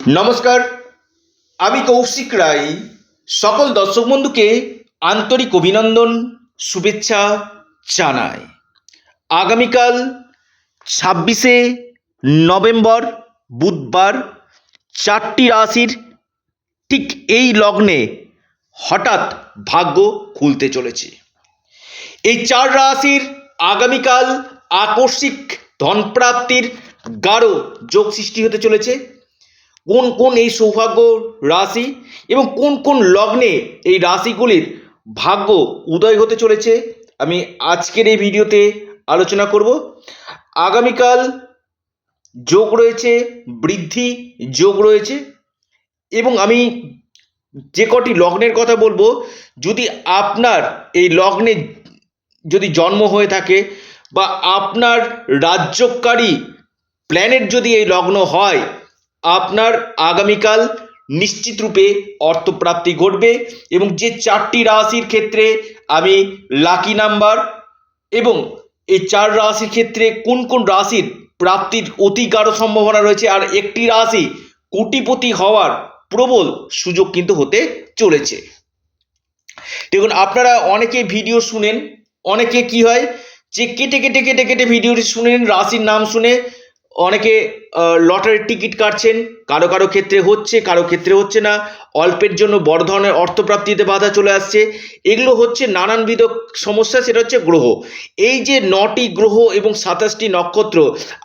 নমস্কার, আমি কৌশিক রায়। সকল দর্শক বন্ধুকে আন্তরিক অভিনন্দন, শুভেচ্ছা জানাই। আগামীকাল ছাব্বিশে নভেম্বর, বুধবার চারটি রাশির ঠিক এই লগ্নে হঠাৎ ভাগ্য খুলতে চলেছে। এই চার রাশির আগামীকাল আকস্মিক ধনপ্রাপ্তির গাঢ় যোগ সৃষ্টি হতে চলেছে। কোন কোন এই সৌভাগ্য রাশি এবং কোন কোন লগ্নে এই রাশিগুলির ভাগ্য উদয় হতে চলেছে, আমি আজকের এই ভিডিওতে আলোচনা করব। আগামীকাল যোগ রয়েছে, বৃদ্ধি যোগ রয়েছে এবং আমি যে কটি লগ্নের কথা বলব, যদি আপনার এই লগ্নে যদি জন্ম হয়ে থাকে বা আপনার রাজ্যকারী প্ল্যানেট যদি এই লগ্ন হয় আপনার আগামীকাল নিশ্চিত রূপে অর্থপ্রাপ্তি ঘটবে এবং যে চারটি রাশির ক্ষেত্রে আমি লাকি নাম্বার এবং এই চার রাশির ক্ষেত্রে কোন কোন রাশির প্রাপ্তির অতি গাঢ় সম্ভাবনা রয়েছে আর একটি রাশি কোটিপতি হওয়ার প্রবল সুযোগ কিন্তু হতে চলেছে। দেখুন, আপনারা অনেকে ভিডিও শুনেন, অনেকে কি হয় যে কেটে কেটে কেটে কেটে ভিডিওটি শুনেন, রাশির নাম শুনে অনেকে লটারির টিকিট কাটছেন, কারও কারও ক্ষেত্রে হচ্ছে, কারও ক্ষেত্রে হচ্ছে না, অল্পের জন্য বড় ধরনের অর্থপ্রাপ্তিতে বাধা চলে আসছে। এগুলো হচ্ছে নানানবিধ সমস্যা, সেটা হচ্ছে গ্রহ। এই যে নটি গ্রহ এবং সাতাশটি নক্ষত্র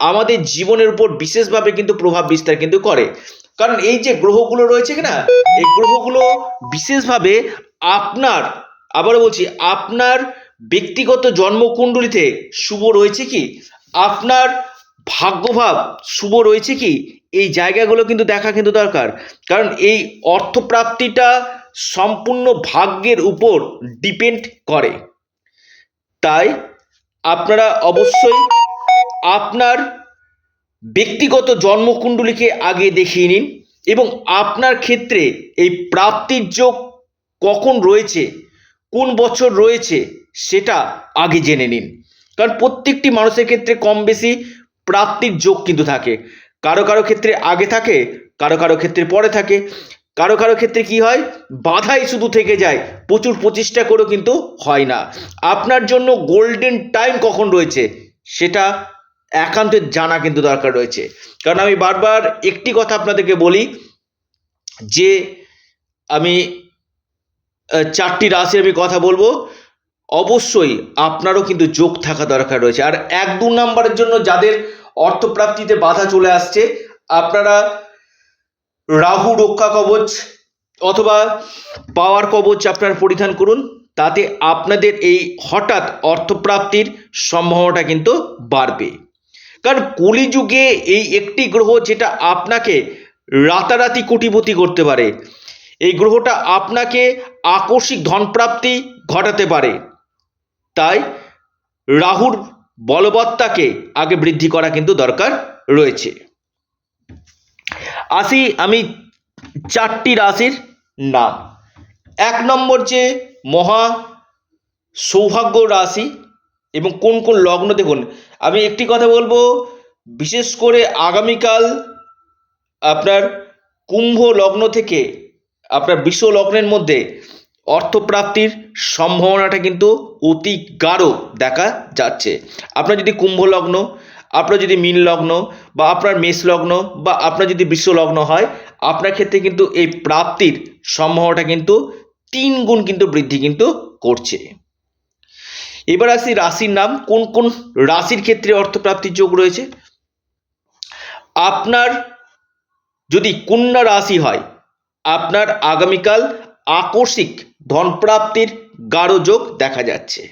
আমাদের জীবনের উপর বিশেষভাবে কিন্তু প্রভাব বিস্তার কিন্তু করে। কারণ এই যে গ্রহগুলো রয়েছে কি না, এই গ্রহগুলো বিশেষভাবে আপনার, আবারও বলছি, আপনার ব্যক্তিগত জন্মকুণ্ডলিতে শুভ রয়েছে কি? আপনার ভাগ্যভাব শুভ রয়েছে কি? এই জায়গাগুলো কিন্তু দেখা কিন্তু দরকার। কারণ এই অর্থপ্রাপ্তিটা সম্পূর্ণ ভাগ্যের উপর ডিপেন্ড করে। তাই আপনারা অবশ্যই আপনার ব্যক্তিগত জন্মকুণ্ডলীকে আগে দেখিয়ে নিন এবং আপনার ক্ষেত্রে এই প্রাপ্তির যোগ কখন রয়েছে, কোন বছর রয়েছে, সেটা আগে জেনে নিন। কারণ প্রত্যেকটি মানুষের ক্ষেত্রে কম বেশি প্রাপ্তির যোগ কিন্তু থাকে। কারও কারও ক্ষেত্রে আগে থাকে, কারও কারও ক্ষেত্রে পরে থাকে। কারও কারও ক্ষেত্রে কি হয়? বাধাই শুধু থেকে যায়, প্রচুর প্রচেষ্টা করেও কিন্তু হয় না। আপনার জন্য গোল্ডেন টাইম কখন রয়েছে? সেটা একান্ত জানা কিন্তু দরকার রয়েছে। কারণ আমি বারবার একটি কথা আপনাদেরকে বলি, যে আমি চারটি রাশির আমি কথা বলব। অবশ্যই আপনারও কিন্তু যোগ থাকা দরকার রয়েছে। আর এক দু নম্বরের জন্য যাদের অর্থপ্রাপ্তিতে বাধা চলে আসছে, আপনারা রাহু রক্ষা কবচ অথবা পাওয়ার কবচ আপনার পরিধান করুন, তাতে আপনাদের এই হঠাৎ অর্থপ্রাপ্তির সম্ভাবনাটা কিন্তু বাড়বে। কারণ কলিযুগে এই একটি গ্রহ যেটা আপনাকে রাতারাতি কোটিপতি করতে পারে, এই গ্রহটা আপনাকে আকস্মিক ধনপ্রাপ্তি ঘটাতে পারে। তাই রাহুর বলবত্তাকে আগে বৃদ্ধি করা কিন্তু দরকার রয়েছে। আসি আমি চারটি রাশির নাম। এক নম্বর যে মহা সৌভাগ্য রাশি এবং কোন কোন লগ্ন, দেখুন, আমি একটি কথা বলব, বিশেষ করে আগামীকাল আপনার কুম্ভ লগ্ন থেকে আপনার বিশ্ব লগ্নের মধ্যে অর্থপ্রাপ্তির সম্ভাবনাটা কিন্তু অতি গাঢ় দেখা যাচ্ছে। আপনার যদি কুম্ভ লগ্ন, আপনার যদি মীন লগ্ন বা আপনার মেষ লগ্ন বা আপনার যদি বিশ্ব লগ্ন হয়, আপনার ক্ষেত্রে কিন্তু এই প্রাপ্তির সম্ভাবনাটা কিন্তু তিন গুণ কিন্তু বৃদ্ধি কিন্তু করছে। এবার আসি রাশির নাম, কোন কোন রাশির ক্ষেত্রে অর্থপ্রাপ্তির যোগ রয়েছে? আপনার যদি কন্যা রাশি হয়, আপনার আগামীকাল আকস্মিক ধনপ্রাপ্তির গাঢ় যোগ দেখা যাচ্ছে।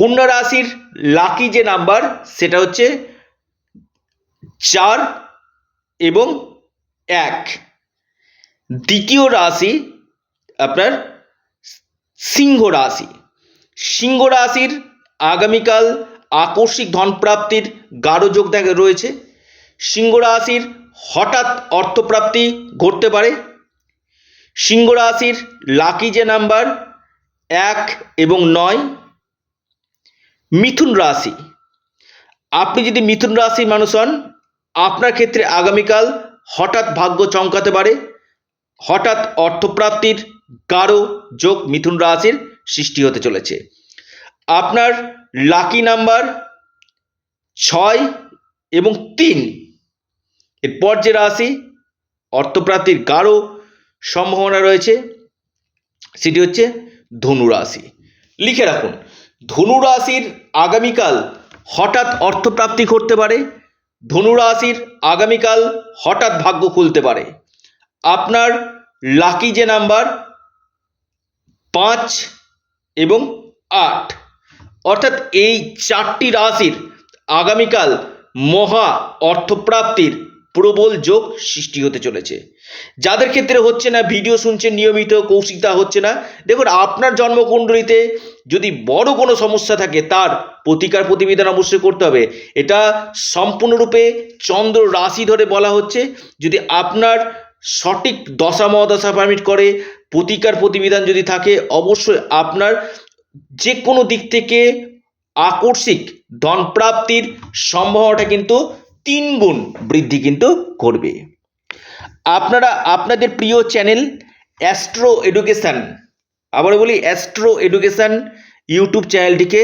কন্যা রাশির লাকি যে নাম্বার সেটা হচ্ছে চার এবং এক। দ্বিতীয় রাশি আপনার সিংহ রাশি। সিংহ রাশির আগামীকাল আকস্মিক ধনপ্রাপ্তির গাঢ় যোগ দেখা রয়েছে। সিংহ রাশির হঠাৎ অর্থপ্রাপ্তি ঘটতে পারে। সিংহ রাশির লাকি যে নাম্বার এক এবং নয়, মিথুন রাশি। আপনি যদি মিথুন রাশির মানুষ হন, আপনার ক্ষেত্রে আগামীকাল হঠাৎ ভাগ্য চমকাতে পারে। হঠাৎ অর্থপ্রাপ্তির গাঢ় যোগ মিথুন রাশির সৃষ্টি হতে চলেছে। আপনার লাকি নাম্বার ছয় এবং তিন। এরপর যে রাশি, অর্থপ্রাপ্তির গাঢ় সম্ভাবনা রয়েছে, সেটি হচ্ছে ধনু রাশি। লিখে রাখুন, ধনু রাশির আগামীকাল হঠাৎ অর্থপ্রাপ্তি করতে পারে, ধনু রাশির আগামীকাল হঠাৎ ভাগ্য খুলতে পারে। আপনার লাকি যে নাম্বার পাঁচ এবং আট। অর্থাৎ এই চারটি রাশির আগামীকাল মহা অর্থপ্রাপ্তির প্রবল যোগ সৃষ্টি হতে চলেছে। যাদের ক্ষেত্রে হচ্ছে না, ভিডিও শুনছেন নিয়মিত কৌশিকতা হচ্ছে না, দেখুন আপনার জন্মকুণ্ডলিতে যদি বড় কোনো সমস্যা থাকে, তার প্রতিকার প্রতিবেদন অবশ্যই করতে হবে। এটা সম্পূর্ণরূপে চন্দ্র রাশি ধরে বলা হচ্ছে। যদি আপনার সঠিক দশা মহাদশা পারমিট করে, প্রতিকার প্রতিবিধান যদি থাকে, অবশ্যই আপনার যে কোনো দিক থেকে আকস্মিক ধনপ্রাপ্তির সম্ভাবনাটা কিন্তু তিন গুণ বৃদ্ধি কিন্তু করবে। আপনারা, আপনাদের প্রিয় চ্যানেল অ্যাস্ট্রো এডুকেশান আবার বলি অ্যাস্ট্রো এডুকেশান ইউটিউব চ্যানেলটিকে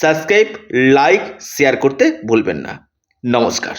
সাবস্ক্রাইব, লাইক, শেয়ার করতে ভুলবেন না। নমস্কার।